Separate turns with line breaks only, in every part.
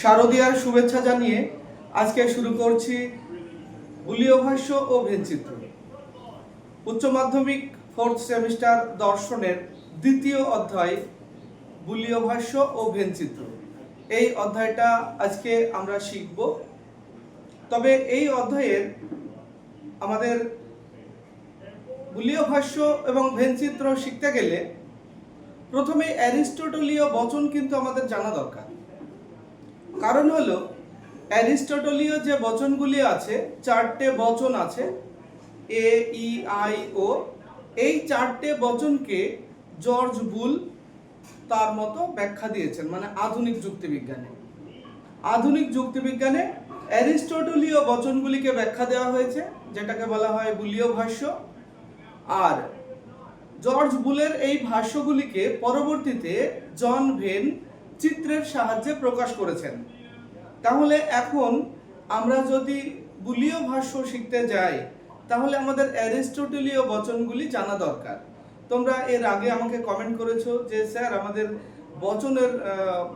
শারদীয়ার শুভেচ্ছা জানিয়ে আজকে শুরু করছি বুলীয় ভাষ্য ও ভেনচিত্র। উচ্চ মাধ্যমিক ফোর্থ সেমিস্টার দর্শনের দ্বিতীয় অধ্যায় বুলীয় ভাষ্য ও ভেনচিত্র। এই অধ্যায়টা আজকে আমরা শিখব। তবে এই অধ্যায়ের আমাদের বুলীয় ভাষ্য এবং ভেনচিত্র শিখতে গেলে প্রথমে অ্যারিস্টোটলীয় বচন কিন্তু আমাদের জানা দরকার। কারণ হলো অ্যারিস্টটলীয় যে বচনগুলি আছে, চারটে বচন আছে, এ, ই, আই, ও, এই চারটে বচনকে জর্জ বুল তার মতো ব্যাখ্যা দিয়েছেন মানে আধুনিক যুক্তিবিজ্ঞানে। আধুনিক যুক্তিবিজ্ঞানে অ্যারিস্টটলীয় বচনগুলিকে ব্যাখ্যা দেওয়া হয়েছে, যেটাকে বলা হয় বুলীয় ভাষ্য, আর জর্জ বুলের এই ভাষ্যগুলিকে পরবর্তীতে জন ভেন চিত্রের সাহায্যে প্রকাশ করেছেন। তাহলে এখন আমরা যদি বুলীয় ভাষ্য শিখতে যাই, তাহলে আমাদের অ্যারিস্টোটেলীয় বচনগুলি জানা দরকার। তোমরা এর আগে আমাকে কমেন্ট করেছ যে, স্যার, আমাদের বচনের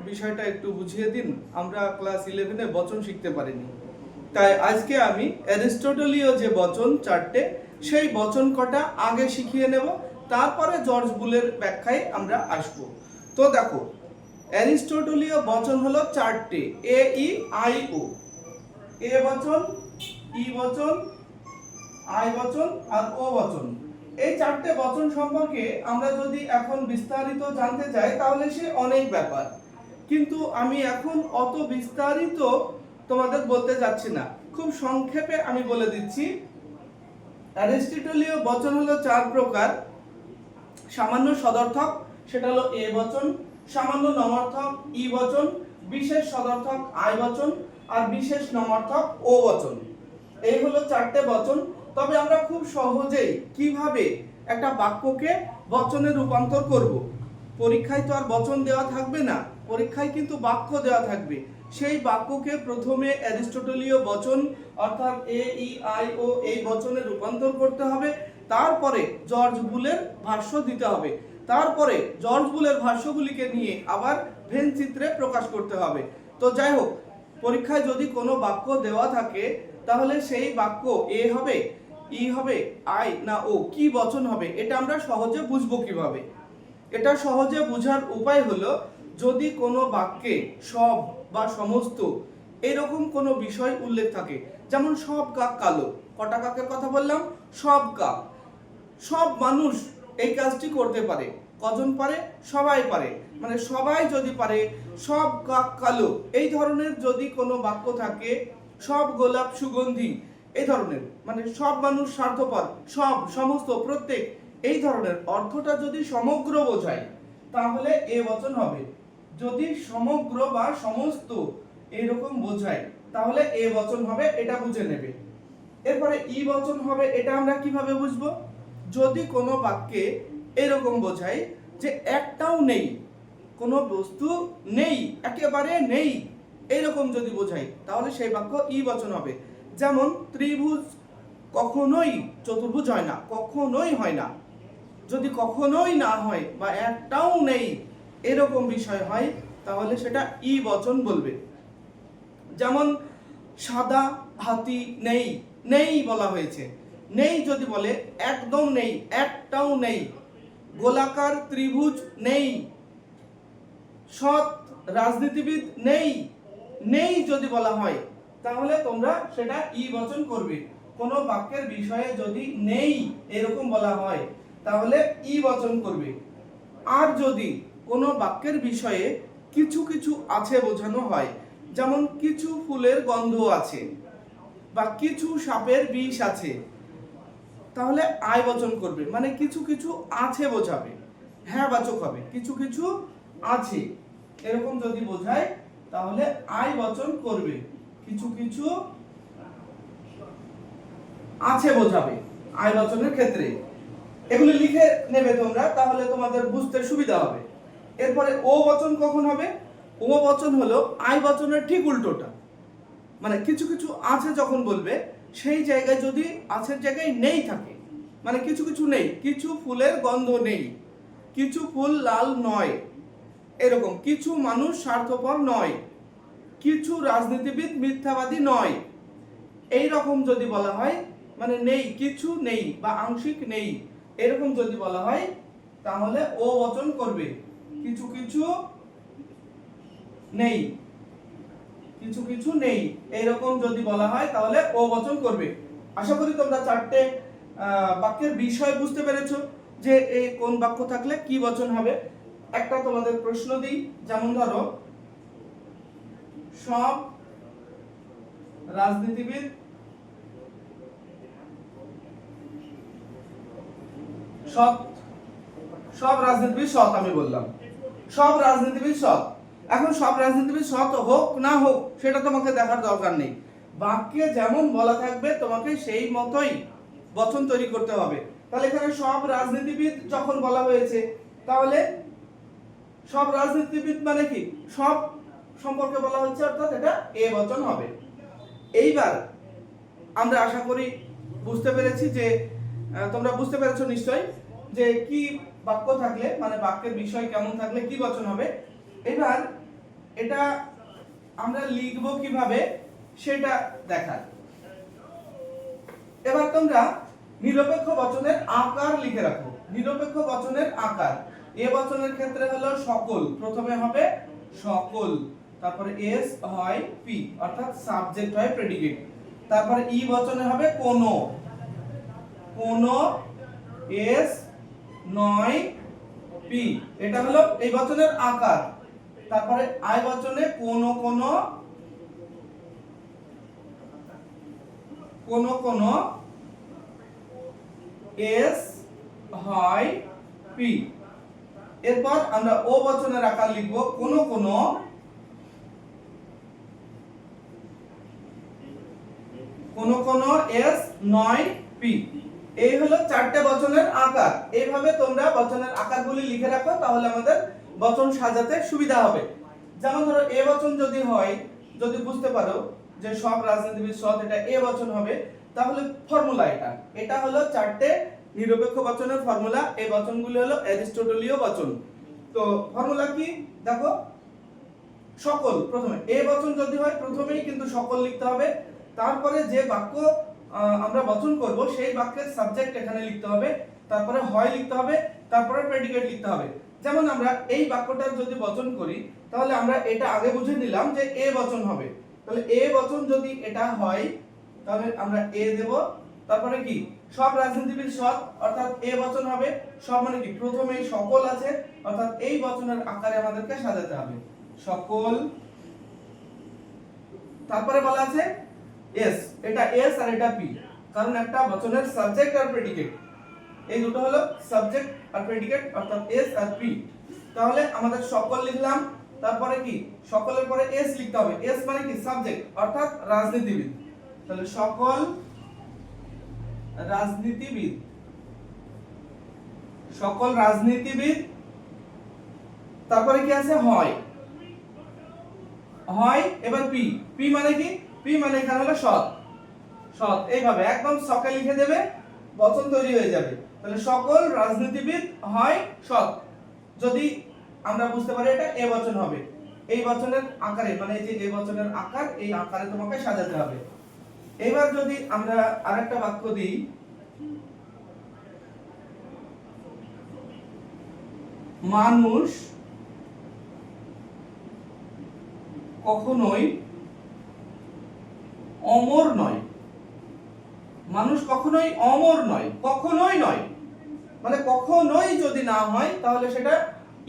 বিষয়টা একটু বুঝিয়ে দিন। আমরা ক্লাস ইলেভেনে বচন শিখতে পারিনি। তাই আজকে আমি অ্যারিস্টোটলীয় যে বচন চারটে, সেই বচন কটা আগে শিখিয়ে নেব। তারপরে জর্জ বুলের ব্যাখ্যায় আমরা আসব। তো দেখো অ্যারিস্টোটলীয় বচন হলো চারটে, এ, ই, আই, ও। এ বচন, ই বচন, আই বচন আর ও বচন। এই চারটে বচন সম্পর্কে আমরা যদি এখন বিস্তারিত জানতে চাই, তাহলে সে অনেক ব্যাপার। কিন্তু আমি এখন অত বিস্তারিত তোমাদের বলতে যাচ্ছি না। খুব সংক্ষেপে আমি বলে দিচ্ছি। অ্যারিস্টোটলীয় বচন হলো চার প্রকার। সামান্য সদর্থক, সেটা হলো এ বচন সামান্য নমর্থক ই বচন, বিশেষ সদর্থক আই বচন আর বিশেষ নমর্থক ও বচন। এই হলো চারটে বচন। তবে আমরা খুব সহজেই কীভাবে একটা বাক্যকে বচনে রূপান্তর করব? পরীক্ষায় তো আর বচন দেওয়া থাকবে না। পরীক্ষায় কিন্তু বাক্য দেওয়া থাকবে। সেই বাক্যকে প্রথমে অ্যারিস্টোটলীয় বচন অর্থাৎ এ, ই, আই, ও এই বচনে রূপান্তর করতে হবে। তারপরে জর্জ বুলের ভাষ্য দিতে হবে। তারপরে জর্জ বুলের ভাষ্যগুলিকে নিয়ে আবার ভেন চিত্রে প্রকাশ করতে হবে। তো যাই হোক, পরীক্ষায় যদি কোনো বাক্য দেওয়া থাকে, তাহলে সেই বাক্য এ হবে, ই হবে, আই না ও, কি বচন হবে, এটা আমরা সহজে বুঝব কীভাবে? এটা সহজে বোঝার উপায় হলো, যদি কোনো বাক্যে সব বা সমস্ত এরকম কোনো বিষয় উল্লেখ থাকে, যেমন সব কাক কালো, কটা কাকের কথা বললাম? সব কাক। সব মানুষ এই কাজটি করতে পারে। কজন পারে? সবাই পারে। মানে সবাই যদি পারে, সব কাক কালো। এই ধরনের যদি কোনো বাক্য থাকে, সব গোলাপ সুগন্ধি, এই ধরনের। মানে সব মানুষ স্বার্থপর, সব, সমস্ত, প্রত্যেক, এই ধরনের। অর্থটা যদি সমগ্র বোঝায়, তাহলে এ বচন হবে। যদি সমগ্র বা সমস্ত এরকম বোঝায়, তাহলে এ বচন হবে, এটা বুঝে নেবে। এরপরে ই বচন হবে, এটা আমরা কীভাবে বুঝব? যদি কোনো বাক্যে এরকম বোঝায় যে একটাও নেই, কোনো বস্তু নেই, একেবারে নেই, এরকম যদি বোঝাই তাহলে সেই বাক্য ই বচন হবে। যেমন ত্রিভুজ কখনোই চতুর্ভুজ হয় না, কখনোই হয় না। যদি কখনোই না হয় বা একটাও নেই, এরকম বিষয় হয়, তাহলে সেটা ই বচন বলবে। যেমন সাদা হাতি নেই নেই বলা হয়েছে। নেই যদি বলে, একদম নেই, একটাও নেই। গোলাকার ত্রিভুজ নেই। সৎ রাজনীতিবিদ নেই। নেই যদি বলা হয়, তাহলে তোমরা সেটা ই বচন করবে। কোনো বাক্যের বিষয়ে যদি নেই এরকম বলা হয়, তাহলে ই বচন করবে। আর যদি কোনো বাক্যের বিষয়ে কিছু কিছু আছে বোঝানো হয়, যেমন কিছু ফুলের গন্ধ আছে বা কিছু সাপের বিষ আছে তাহলে আয় বচন করবে। মানে কিছু কিছু আছে বোঝাবে। হ্যাঁ বাচক হবে। কিছু কিছু আছে। এরকম যদি বোঝায়, তাহলে আয় বচন করবে। কিছু কিছু আছে বোঝাবে আয় বচনের ক্ষেত্রে। এগুলি লিখে নেবে তোমরা, তাহলে তোমাদের বুঝতে সুবিধা হবে। এরপরে ও বচন কখন হবে? ও বচন হলো আয় বচনের ঠিক উল্টোটা। মানে কিছু কিছু আছে যখন বলবে সেই জায়গায় যদি আছের জায়গায় নেই থাকে মানে কিছু কিছু নেই, কিছু ফুলের গন্ধ নেই, কিছু ফুল লাল নয়, এরকম কিছু মানুষ স্বার্থপর নয়, কিছু রাজনীতিবিদ মিথ্যাবাদী নয়, এই রকম যদি বলা হয় মানে নেই, কিছু নেই বা আংশিক নেই, এরকম যদি বলা হয়, তাহলে ও বচন করবে, কিছু কিছু নেই। কিছু কিছু নেই। এইরকম যদি বলা হয়, তাহলে ও বচন করবে। আশা করি তোমরা চারটে বাক্যের বিষয় বুঝতে পেরেছ যে এই কোন বাক্য থাকলে কি বচন হবে। একটা তোমাদের প্রশ্ন দিই, যেমন ধরো, সব রাজনীতিবিদ সৎ, সব রাজনীতিবিদ সৎ আমি বললাম। সব রাজনীতিবিদ সৎ। এখন সব রাজনীতিবিদ সৎ হোক না হোক, সেটা তোমাকে দেখার দরকার নেই। বাক্যে যেমন বলা থাকবে, তোমাকে সেই মতোই বচন তৈরি করতে হবে। তাহলে এখানে সব রাজনীতিবিদ যখন বলা হয়েছে, তাহলে সব রাজনীতিবিদ মানে কি? সব সম্পর্কে বলা হচ্ছে, অর্থাৎ এটা এ বচন হবে। এইবার আমরা আশা করি বুঝতে পেরেছি যে তোমরা বুঝতে পেরেছ নিশ্চয়ই যে কি বাক্য থাকলে মানে বাক্যের বিষয় কেমন থাকলে কি বচন হবে। এবার এটা আমরা লিখব কীভাবে? সেটা দেখার এবার তোমরা নিরপেক্ষ বচনের আকার লিখে রাখো। নিরপেক্ষ বচনের আকার। এ বচনের ক্ষেত্রে হলো সকল। প্রথমে হবে সকল। তারপরে এস হয় পি, অর্থাৎ সাবজেক্ট হয় প্রেডিকেট তারপরে ই বচনে হবে কোন। কোন এস নয় পি। এটা হলো এই বচনের আকার। তারপরে আই বচনে কোন কোন কোন কোন এস হয় পি। এরপর আমরা ও বচনের আকার লিখব কোন কোন কোন কোন এস নয় পি। এই হলো চারটে বচনের আকার। এইভাবে তোমরা বচনের আকারগুলি লিখে রাখো, তাহলে আমাদের বচন সাজাতে সুবিধা হবে। যেমন ধরো, এ বচন যদি হয়, যদি বুঝতে পারো যে সব রাজনীতিবিদ সৎ, এটা এ বচন হবে, তাহলে ফর্মুলা এটা। এটা হলো চারটে নিরপেক্ষ বচনের ফর্মুলা। এই বচনগুলি হলো অ্যারিস্টোটলীয় বচন। তো ফর্মুলা কি? দেখো, সকল, প্রথমে, এ বচন যদি হয়, প্রথমেই কিন্তু সকল লিখতে হবে। তারপরে যে বাক্য আমরা বচন করব, সেই বাক্যের সাবজেক্ট এখানে লিখতে হবে। তারপরে হয় লিখতে হবে, তারপরে প্রেডিকেট লিখতে হবে। যেমন আমরা এই বাক্যটার যদি বচন করি, তাহলে আমরা এটা আগে বুঝে নিলাম যে এ বচন হবে। তাহলে এ বচন যদি এটা হয়, তাহলে আমরা এ দেব। তারপরে কি? সব রাজনীতিবিদ সৎ, অর্থাৎ এ বচন হবে। সব মানে কি? প্রথমেই সকল আছে, অর্থাৎ এই বচনের আকারে আমাদেরকে সাজাতে হবে। সকল। তারপরে বলা আছে এস এটা এস আর এটা পি কারণ একটা বচনের সাবজেক্ট আর প্রেডিকেট এই দুটো হলো সাবজেক্ট আর প্রেডিকেট অর্থাৎ এস আর পি তাহলে আমাদের সকল লিখলাম, তারপরে কি? সকলের পরে এস লিখতে হবে। এস মানে কি? সাবজেক্ট অর্থাৎ রাজনীতিবিদ। তাহলে সকল রাজনীতিবিদ সকল রাজনীতিবিদ, তারপরে কি আছে? হয়। হয়, এবার পি পি মানে কি? পি মানে এখানে হলো সৎ। সৎ, এইভাবে। একদম সকে লিখে দেবে, বচন তৈরি হয়ে যাবে। তাহলে সকল রাজনীতিবিদ হয় সৎ। যদি আমরা বুঝতে পারি এটা এ বচন হবে। এই বচনের আকারে মানে এই যে এ বচনের আকার, এই আকারে তোমাকে সাজাতে হবে। এবার যদি আমরা আরেকটা বাক্য দিই। মানুষ কখনোই অমর নয়। মানুষ কখনোই অমর নয়, কখনোই নয়। মানে কখনোই যদি না হয়, তাহলে সেটা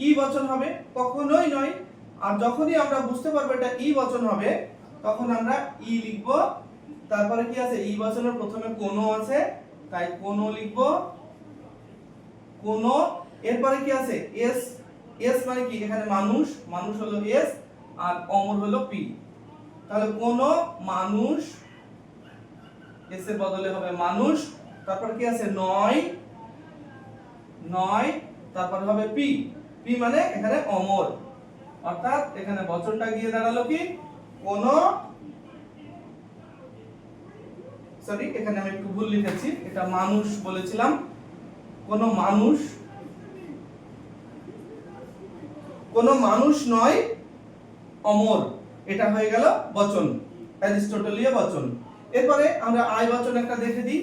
ই বচন হবে, কখনোই নয়। আর যখনই আমরা বুঝতে পারব এটা ই বচন হবে, তখন আমরা ই লিখব। তারপরে কি আছে? ই বচনের প্রথমে কোনো আছে, তাই কোনো লিখব? কোনো, এরপরে কি আছে? এস এস মানে কি? এখানে মানুষ মানুষ হলো এস, আর অমর হলো পি। তাহলে কোন মানুষ এস এর বদলে হবে মানুষ, তারপর কি আছে? নয়। নয়, তারপর হবে পি পি মানে এখানে অমর। অর্থাৎ এখানে বচনটা গিয়ে দাঁড়াল কি? কোন সরি এখানে আমি একটু ভুল লিখেছি। এটা মানুষ বলেছিলাম। কোন মানুষ কোন মানুষ নয়, অমর। এটা হয়ে গেল বচন। অ্যারিস্টটলীয় বচন। এরপরে আমরা আই বচন একটা দেখে দিই।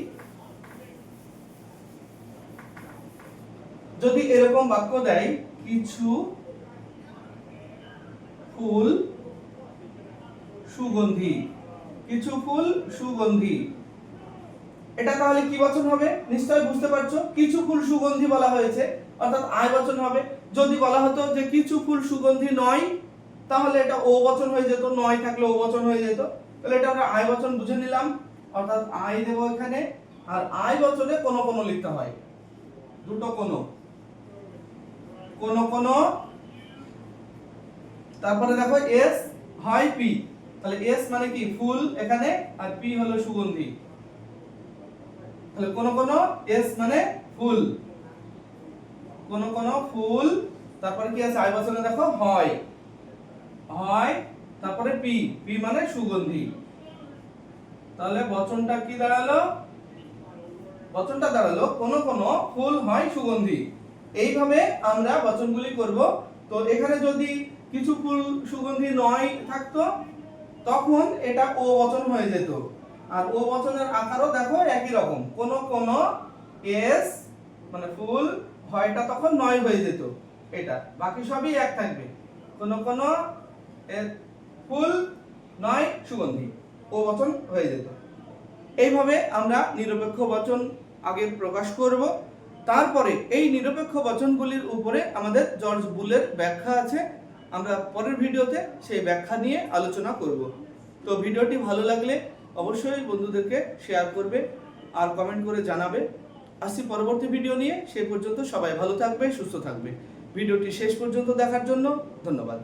যদি এরকম বাক্য দেয়, কিছু ফুল সুগন্ধি, কিছু ফুল সুগন্ধি। এটা তাহলে কি বচন হবে? নিশ্চয়ই বুঝতে পারছ? কিছু ফুল সুগন্ধি বলা হয়েছে, অর্থাৎ আয় বচন হবে। যদি বলা হতো যে কিছু ফুল সুগন্ধি নয়, তাহলে এটা ও বচন হয়ে যেত, নয় থাকলে ও বচন হয়ে যেত। তাহলে এটা আমরা আয় বচন বুঝে নিলাম, অর্থাৎ আয় দেবো এখানে, আর আয় বচনে কোনো কোনো লিখতে হয়। দুটো কোনো। কোনো কোনো। তারপরে দেখো এস হয় পি তাহলে এস মানে কি? ফুল এখানে, আর পি হলো সুগন্ধি। তাহলে কোন কোন এস মানে ফুল। কোন কোন, ফুল। তারপরে কি আছে? আই বচনে দেখো, হয়। হয় তারপরে পি পি মানে সুগন্ধি। তাহলে বচনটা কি দাঁড়াল? বচনটা দাঁড়াল, কোন কোন ফুল হয় সুগন্ধি। এইভাবে আমরা বচনগুলি করব। তো এখানে যদি কিছু ফুল সুগন্ধি নয় থাকতো, তখন এটা ও বচন হয়ে যেত। আর ও বচনের আকারও দেখো একই রকম। কোন কোন এস মানে ফুল হয়টা তখন নয় হয়ে যেত। এটা, বাকি সবই এক থাকবে। কোন কোন ফুল নয় সুগন্ধি। ও বচন হয়ে যেত। এইভাবে আমরা নিরপেক্ষ বচন আগে প্রকাশ করব। তারপরে এই নিরপেক্ষ বচনগুলির উপরে আমাদের জর্জ বুলের ব্যাখ্যা আছে। আমরা পরের ভিডিওতে সেই ব্যাখ্যা নিয়ে আলোচনা করব। তো ভিডিওটি ভালো লাগলে অবশ্যই বন্ধুদেরকে শেয়ার করবে আর কমেন্ট করে জানাবে। আসছি পরবর্তী ভিডিও নিয়ে। সেই পর্যন্ত সবাই ভালো থাকবে, সুস্থ থাকবে। ভিডিওটি শেষ পর্যন্ত দেখার জন্য ধন্যবাদ।